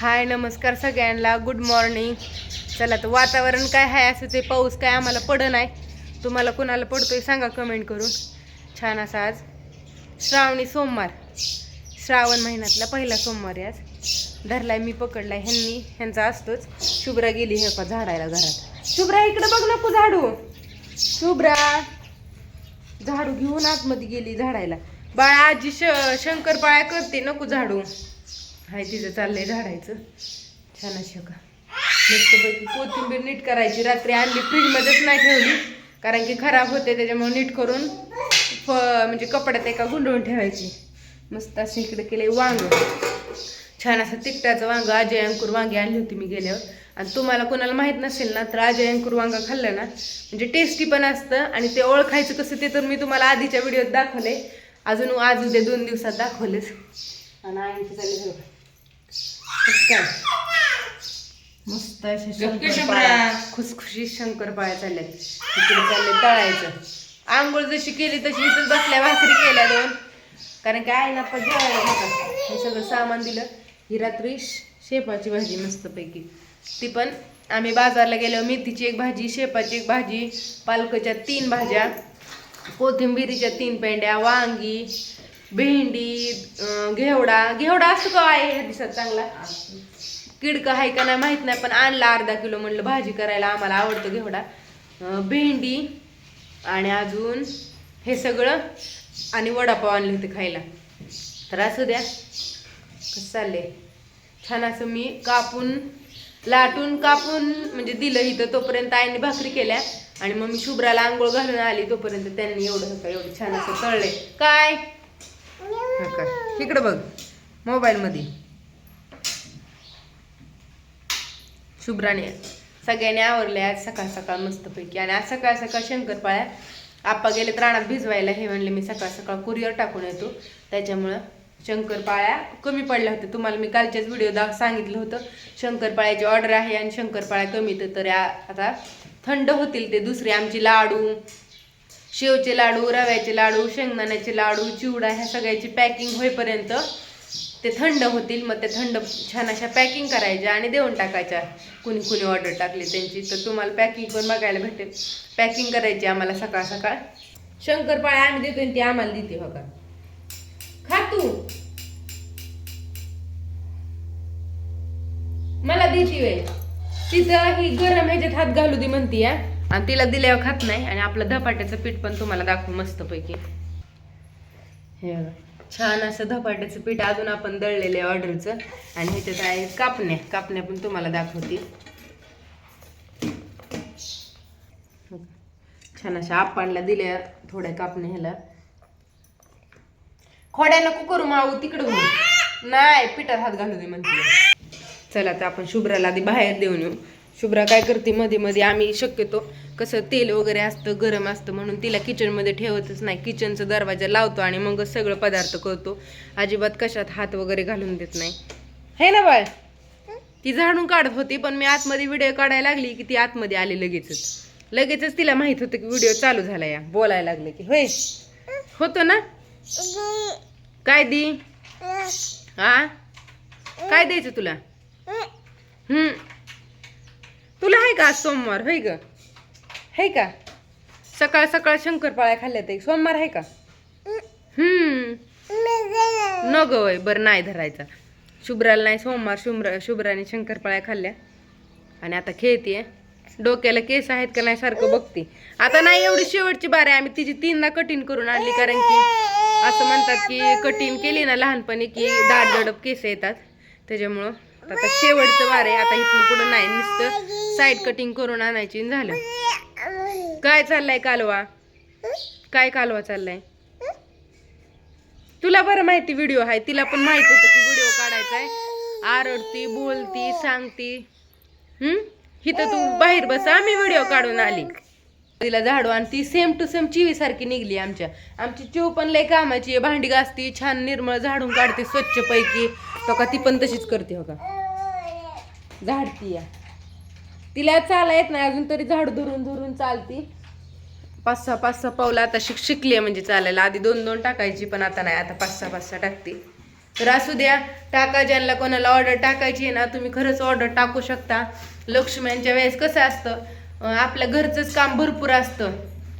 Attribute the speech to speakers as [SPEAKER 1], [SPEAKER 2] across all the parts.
[SPEAKER 1] हाय नमस्कार सगळ्यांना. Good morning चला तर वातावरण काय आहे असं ते पाऊस काय आम्हाला पडं नाही. तुम्हाला कोणाला पडतोय सांगा कमेंट करून. छान असा आज श्रावणी सोमवार. श्रावण महिन्यातला पहिला सोमवार आहे आज. धरलाय मी पकडलाय ह्यांनी. ह्यांचा असतोच. शुभ्रा गेली हे का झाडायला घरात. शुभ्रा इकडे बघ नको झाडू. शुभ्रा. झाडू घेऊन आतमध्ये गेली झाडायला. बाळा आजी श शंकरपाळ्या करते नको झाडू. हाय तिचं चाललंय झाडायचं. छान अशी का मस्तपैकी कोथिंबीर नीट करायची. रात्री आणली फ्रीजमध्येच नाही ठेवली कारण की खराब होते त्याच्यामुळे नीट करून फ म्हणजे कपड्यात एका गुंडळून ठेवायची. मस्त अशी इकडे केले वांग. छान असं तिकटाचं वांग अजय अंकुर वांगी आणली होती मी गेल्यावर. आणि तुम्हाला कोणाला माहीत नसेल ना तर अजय अंकुर वांगा खाल्लं ना म्हणजे टेस्टी पण असतं आणि ते ओळखायचं कसं ते तर मी तुम्हाला आधीच्या व्हिडिओत दाखवले अजून आज उद्या दोन दिवसात दाखवलेच. आणि आईंची चालली काय मस्त शंकरपाळ्या खुसखुशी शंकरपाळ्या चालल्यात. इकडे चालले तळायचं. आंघोळ जशी केली तशी इथंच बसल्या भाकरी केल्या दोन. कारण काय आहे ना पण जेवायला हे सगळं सामान दिलं. ही रात्री शेपाची भाजी मस्तपैकी. ती पण आम्ही बाजारला गेलो. मेथीची एक भाजी शेपाची एक भाजी पालकच्या तीन भाज्या कोथिंबिरीच्या तीन पेंड्या वांगी भेंडी घेवडा घेवडा असतो का आहे ह्या दिवसात चांगला? किडकं आहे का नाही माहीत नाही पण आणला अर्धा किलो म्हणलं भाजी करायला आम्हाला आवडतं घेवडा. भेंडी आणि अजून हे सगळं आणि वडापाव आणले होते खायला. तर असू द्या. कसं चालले छान असं मी कापून लाटून कापून म्हणजे दिलं इथं तोपर्यंत आईने भाकरी केल्या. आणि मग मी शुभ्राला आंघोळ घालून आली तोपर्यंत त्यांनी एवढं होतं एवढं छान असं तळलंय. काय? काय इकडं बघ. मोबाईलमध्ये. शुभ्राने सगळ्यांनी आवरले आज सकाळ सकाळ मस्तपैकी. आणि आज सकाळ सकाळ शंकरपाळ्या आप्पा गेले राणात भिजवायला. हे म्हणले मी सकाळ सकाळ कुरिअर टाकून येतो. त्याच्यामुळं शंकरपाळ्या कमी पडल्या होत्या. तुम्हाला मी कालच्याच व्हिडिओ दा सांगितलं होतं. शंकरपाळ्याची ऑर्डर आहे आणि शंकरपाळ्या कमी तर आता थंड होतील ते दुसरे. आमची लाडू शेवचे लाडू रव्याचे लाडू शेंगदाण्याचे लाडू चिवडा ह्या सगळ्याची पॅकिंग होईपर्यंत ते थंड होतील. मग ते थंड छान अशा पॅकिंग करायच्या आणि देऊन टाकायच्या. कुणी कुणी ऑर्डर टाकली त्यांची तर तुम्हाला पॅकिंग पण बघायला भेटेल. पॅकिंग करायची आम्हाला सकाळ सकाळ. शंकरपाळ्या आम्ही देतो ती आम्हाला देते हो बघा खा तू. मला देते वेळ तिचं ही गरम ह्याच्यात हात घालू दे म्हणती या आणि तिला दिल्यावर खात नाही आणि आपलं धपाट्याचं पीठ पण तुम्हाला दाखवू मस्तपैकी. हे छान असं धपाट्याचं पीठ अजून आपण दळलेलं आहे ऑर्डरचं. आणि ह्याच्यात आहे कापण्या कापण्या पण तुम्हाला दाखवते छान अशा आपणला दिल्या थोड्या कापण्या ह्याला. खोड्या नको करू माऊ तिकडं होऊ नाही पिठात हात घालू दे म्हणते. चला तर आपण शुभ्राला आधी बाहेर देऊन येऊ. शुभ्रा काय करते? मध्ये मध्ये आम्ही शक्यतो कसं तेल वगैरे असतं गरम असतं म्हणून तिला किचनमध्ये ठेवतच नाही. किचनचा दरवाजा लावतो आणि मग सगळं पदार्थ करतो. अजिबात कशात हात वगैरे घालून देत नाही. हे ना बाळ? ती झाडून काढत होती पण मी आतमध्ये व्हिडिओ काढायला लागली की ती आतमध्ये आली लगेचच. लगेचच तिला माहीत होतं की व्हिडिओ चालू झाला या. बोलायला लागले की होय? होतो ना? काय दी? हा काय द्यायचं तुला? हम्म. तुला आहे का आज सोमवार? होय ग. आहे का? सकाळ सकाळ शंकरपाळ्या खाल्ल्या ते. सोमवार आहे का? हम्म. न ग बरं नाही धरायचा. शुभ्राला नाही सोमवार शुभ्रा शुभ्राने शंकरपाळ्या खाल्ल्या. आणि आता खेळतीये. डोक्याला केस आहेत का नाही सारखं बघते. आता नाही एवढी शेवटची बार आहे. आम्ही तिची तीनदा कटिंग करून आणली कारण की असं म्हणतात की कटिंग केली ना लहानपणी की दाट दडप केस येतात. त्याच्यामुळं आता शेवटचं बार आहे. आता इथून पुढं नाही. नुसतं साईड कटिंग करून आणायची झालं. काय चाललंय कालवा? काय कालवा चाललाय? तुला बरं माहिती व्हिडिओ आहे. तिला पण माहीत होतं की व्हिडिओ काढायचा आहे आरडती बोलती सांगती. हम्म? हिथं तू बाहेर बस. आम्ही व्हिडिओ काढून आली. तिला झाडू आणि ती सेम टू सेम चिवी सारखी निघली आमच्या. आमची चिव पण लय कामाची भांडी घासती छान निर्मळ झाडून काढते स्वच्छ पैकी. तो का ती पण तशीच करते हो का? झाडती या तिला चाला येत नाही अजून तरी झाड धरून धरून चालती. पाच सहा पाच सहा पावलं आता शिक शिकली आहे म्हणजे चालायला. आधी दोन दोन टाकायची पण आता नाही. आता पाच सहा पाच सहा टाकते. तर असू द्या टाका ज्यांना कोणाला ऑर्डर टाकायची आहे ना तुम्ही खरंच ऑर्डर टाकू शकता. लक्ष्म्यांच्या वेळेस कसं असतं आपल्या घरचंच काम भरपूर असतं.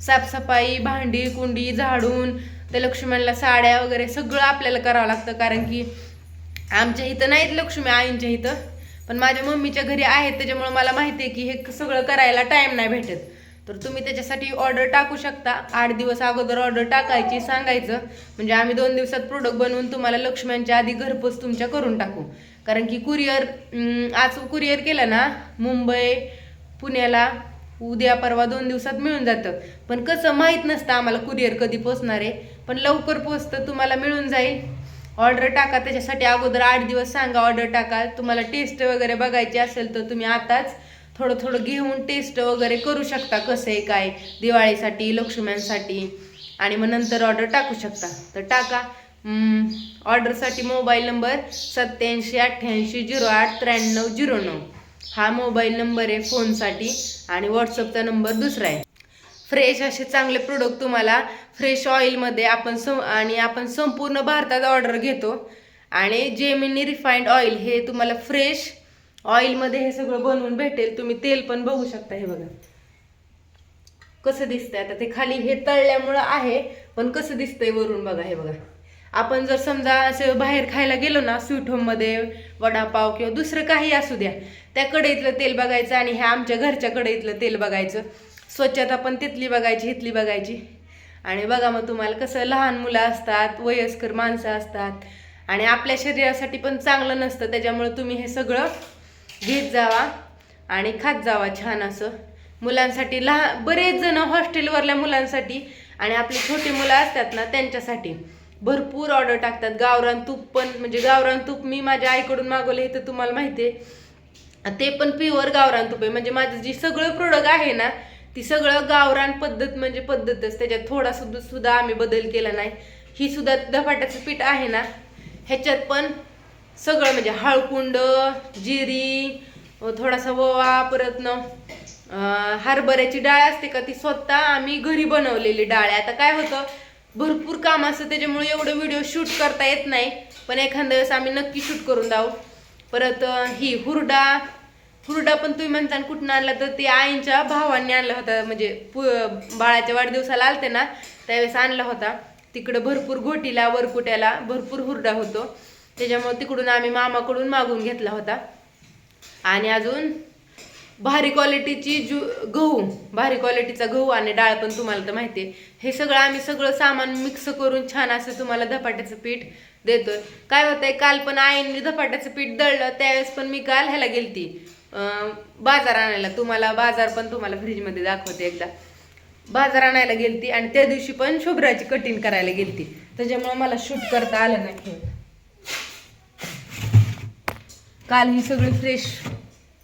[SPEAKER 1] साफसफाई भांडी कुंडी झाडून त्या लक्ष्म्यांना साड्या वगैरे सगळं आपल्याला करावं लागतं. कारण की आमच्या इथं नाहीत लक्ष्मी आईंच्या इथं. पण माझ्या मम्मीच्या घरी आहेत त्याच्यामुळे मला माहिती आहे की हे सगळं करायला टाईम नाही भेटत. तर तुम्ही त्याच्यासाठी ऑर्डर टाकू शकता. आठ दिवस अगोदर ऑर्डर टाकायची सांगायचं. म्हणजे आम्ही दोन दिवसात प्रोडक्ट बनवून तुम्हाला लक्ष्म्यांच्या आधी घरपोच तुमच्या करून टाकू. कारण की कुरिअर आज कुरिअर केलं ना मुंबई पुण्याला उद्या परवा दोन दिवसात मिळून जातं. पण कसं माहीत नसतं आम्हाला कुरिअर कधी पोचणार आहे. पण लवकर पोचतं तुम्हाला मिळून जाईल. ऑर्डर टाका त्याच्यासाठी अगोदर आठ दिवस सांगा ऑर्डर टाका. तुम्हाला टेस्ट वगैरे बघायची असेल तर तुम्ही आताच थोडं थोडं घेऊन टेस्ट वगैरे करू शकता कसं आहे काय दिवाळीसाठी लक्ष्म्यांसाठी. आणि मग नंतर ऑर्डर टाकू शकता. तर टाका. ऑर्डरसाठी मोबाईल नंबर सत्याऐंशी अठ्ठ्याऐंशी झिरो आठ त्र्याण्णव झिरो नऊ. हा मोबाईल नंबर आहे फोनसाठी आणि व्हॉट्सअपचा नंबर दुसरा आहे. फ्रेश असे चांगले प्रोडक्ट तुम्हाला फ्रेश ऑइलमध्ये आपण सं आणि आपण संपूर्ण भारतात ऑर्डर घेतो. आणि जेमिनी रिफाईंड ऑइल हे तुम्हाला फ्रेश ऑइलमध्ये हे सगळं बनवून भेटेल. तुम्ही तेल पण बघू शकता हे बघा. कसं दिसतंय? आता ते खाली हे तळल्यामुळं आहे पण कसं दिसतंय वरून बघा हे बघा. आपण जर समजा असं बाहेर खायला गेलो ना स्वीट होममध्ये वडापाव किंवा दुसरं काही असू द्या त्या कढईतलं तेल बघायचं आणि ह्या आमच्या घरच्या कढईतलं तेल बघायचं. स्वच्छता पण तिथली बघायची इथली बघायची. आणि बघा मग तुम्हाला कसं लहान मुलं असतात वयस्कर माणसं असतात. आणि आपल्या शरीरासाठी पण चांगलं नसतं त्याच्यामुळे तुम्ही हे सगळं घेत जावा. आणि खात जावा छान असं. मुलांसाठी लहान बरेच जण हॉस्टेलवरल्या मुलांसाठी आणि आपली छोटी मुलं असतात ना त्यांच्यासाठी भरपूर ऑर्डर टाकतात. गावरान तूप पण म्हणजे गावरान तूप मी माझ्या आईकडून मागवलं हे तर तुम्हाला माहिती आहे ते पण प्युअर गावरान तूप आहे. म्हणजे माझं जी सगळं प्रोडक्ट आहे ना ती सगळं गावरान पद्धत म्हणजे पद्धतच. त्याच्यात थोडा सुद्धा सुद्धा आम्ही बदल केला नाही. ही सुद्धा धपाट्याचं पीठ आहे ना ह्याच्यात पण सगळं म्हणजे हळकुंड जिरी थोडासा ववा परत न हरभऱ्याची डाळ असते का ती स्वतः आम्ही घरी बनवलेली डाळ आहे. आता काय होतं भरपूर काम असतं त्याच्यामुळे एवढं व्हिडिओ शूट करता येत नाही. पण एखाद्या वेळेस आम्ही नक्की शूट करून जाऊ. परत ही हुरडा हुरडा पण तुम्ही म्हणता कुठून आणला तर ते आईंच्या भावांनी आणला होता. म्हणजे पु बाळाच्या वाढदिवसाला आलते ना त्यावेळेस आणला होता. तिकडं भरपूर घोटीला वरकुट्याला भरपूर हुरडा होतो. त्याच्यामुळे तिकडून आम्ही मामाकडून मागून घेतला होता. आणि अजून भारी क्वालिटीची जु गहू भारी क्वालिटीचा गहू आणि डाळ पण तुम्हाला तर माहिती आहे. हे सगळं आम्ही सगळं सामान मिक्स करून छान असं तुम्हाला धपाट्याचं पीठ देतोय. काय होतंय काल पण आईने धपाट्याचं पीठ दळलं त्यावेळेस पण मी काल ह्याला गेलती. बाजार आणायला. तुम्हाला बाजार पण तुम्हाला फ्रीजमध्ये दाखवते एकदा. बाजार आणायला गेलती आणि त्या दिवशी पण शुभ्राची कटिंग करायला गेलती. त्याच्यामुळे मला शूट करता आलं नाही. काल ही सगळी फ्रेश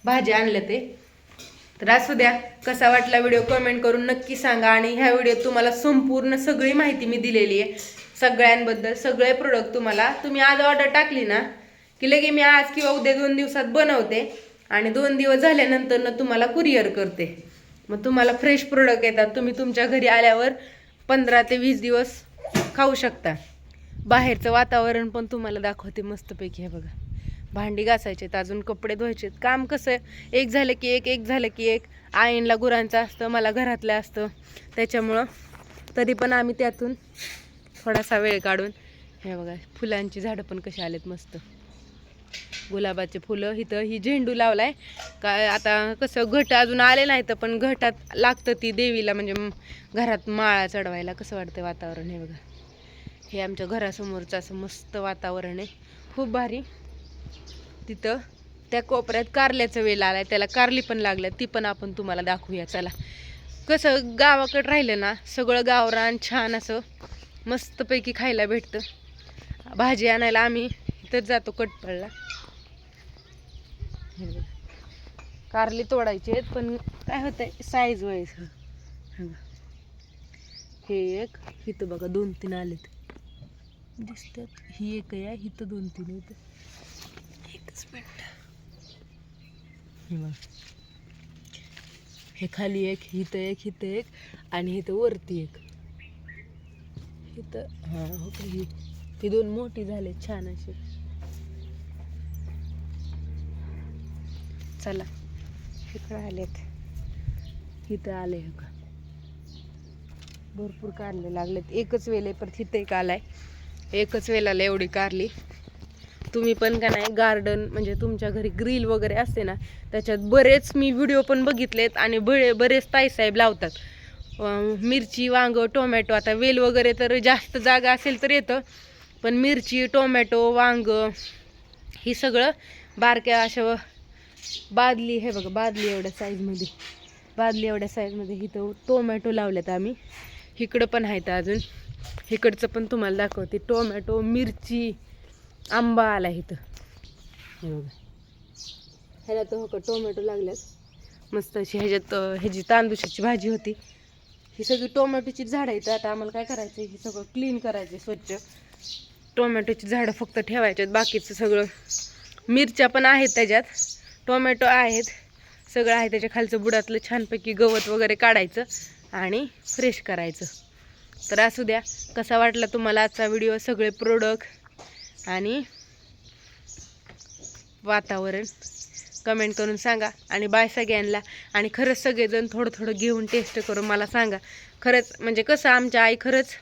[SPEAKER 1] भाजी आणलं ते. तर असू द्या कसा वाटला व्हिडिओ कमेंट करून नक्की सांगा आणि ह्या व्हिडिओत तुम्हाला संपूर्ण सगळी माहिती मी दिलेली आहे. सगळ्यांबद्दल सगळे प्रोडक्ट तुम्हाला. तुम्ही आज ऑर्डर टाकली ना की लगे मी आज किंवा उद्या दोन दिवसात बनवते. आणि दोन दिवस झाल्यानंतर ना तुम्हाला कुरिअर करते. मग तुम्हाला फ्रेश प्रोडक्ट येतात. तुम्ही तुमच्या घरी आल्यावर पंधरा ते वीस दिवस खाऊ शकता. बाहेरचं वातावरण पण तुम्हाला दाखवते मस्तपैकी हे बघा. भांडी घासायचेत अजून कपडे धुवायचेत. काम कसं आहे एक झालं की एक एक झालं की एक. आईनला गुरांचं असतं मला घरातलं असतं. त्याच्यामुळं तरी पण आम्ही त्यातून थोडासा वेळ काढून हे बघा फुलांची झाडं पण कशी आलेत मस्त. गुलाबाचे फुलं इथं ही झेंडू लावलाय. काय आता कसं घट अजून आले नाही तर पण घटात लागतं ती देवीला म्हणजे घरात माळा चढवायला कसं वाटतं वातावरण हे बघा. हे आमच्या घरासमोरचं असं मस्त वातावरण आहे. खूप भारी. तिथं त्या कोपऱ्यात कारल्याचं वेल आलाय त्याला कारली पण लागल्या ती पण आपण तुम्हाला दाखवूया चला. कसं गावाकडं राहिलं ना सगळं गावरान छान असं मस्तपैकी खायला भेटतं. भाजी आणायला आम्ही तर जातो कटपळला. हे बघा. कारली तोडायची आहेत पण काय होतंय साईज वाईज हे एक इथं बघा दोन तीन आलेत. दिसतात ही एक आहे इथं दोन तीन आहेत. एकच मिनिट हे. हे खाली एक इथं एक इथं एक आणि इथं वरती एक. इथं हां हो ही ती दोन मोठी झाले छान अशी. चला. इकडं आलेत. इथं आले हो का भरपूर कारले लागलेत. एकच वेल आहे परत इथं एक आलाय. एकच वेलाला एवढी कारली. तुम्ही पण का नाही गार्डन म्हणजे तुमच्या घरी ग्रिल वगैरे असते ना त्याच्यात बरेच मी व्हिडिओ पण बघितलेत आणि बरे बरेच ताईसाहेब लावतात. मिरची वांग टोमॅटो आता वेल वगैरे तर जास्त जागा असेल तर येतं पण मिरची टोमॅटो वांग ही सगळं बारक्या अशा बादली हे बघा बादली एवढ्या साईजमध्ये बादली एवढ्या साईजमध्ये इथं टोमॅटो लावल्यात आम्ही. इकडं पण आहेत अजून. इकडचं पण तुम्हाला दाखवते. टोमॅटो मिरची आंबा आला इथं. हे बघा. ह्याला तो हो का टोमॅटो लागल्यात. मस्त अशी ह्याच्यात ह्याची तांदुशाची भाजी होती. ही सगळी टोमॅटोची झाडं आहेत. आता आम्हाला काय करायचं हे सगळं क्लीन करायचं स्वच्छ. टोमॅटोची झाडं फक्त ठेवायच्यात. बाकीचं सगळं मिरच्या पण आहेत त्याच्यात. टोमॅटो आहेत. सगळं आहे त्याच्या खालचं बुडातलं छानपैकी गवत वगैरे काढायचं आणि फ्रेश करायचं. तर असू द्या कसा वाटला तुम्हाला आजचा व्हिडिओ सगळे प्रोडक्ट आणि वातावरण कमेंट करून सांगा आणि बाय सगळ्यांना. आणि खरंच सगळेजण थोडं थोडं घेऊन टेस्ट करून मला सांगा. खरंच म्हणजे कसं आमच्या आई खरंच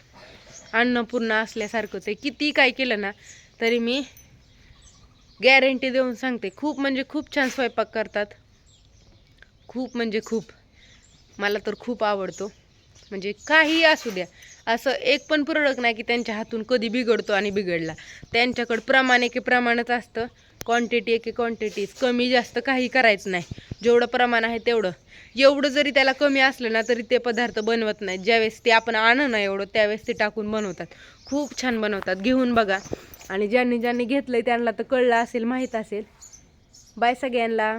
[SPEAKER 1] अन्नपूर्णा असल्यासारखंच आहे किती काय केलं ना तरी मी गॅरंटी देऊन सांगते. खूप म्हणजे खूप छान स्वयंपाक करतात. खूप म्हणजे खूप. मला तर खूप आवडतो. म्हणजे काही असू द्या. असं एक पण प्रोडक्ट नाही की त्यांच्या हातून कधी बिघडतो आणि बिघडला. त्यांच्याकडं प्रमाण एके प्रमाणच असतं. क्वांटिटी एके क्वांटिटीज कमी जास्त काही करायचं नाही. जेवढं प्रमाण आहे तेवढं. एवढं जरी त्याला कमी असलं ना तरी ते पदार्थ बनवत नाही. ज्यावेळेस ते आपण आणू ना एवढं त्यावेळेस ते टाकून बनवतात. खूप छान बनवतात. घेऊन बघा. आणि ज्यांनी ज्यांनी घेतलं आहे त्यांना तर कळलं असेल माहीत असेल. बाय सगळ्यांना.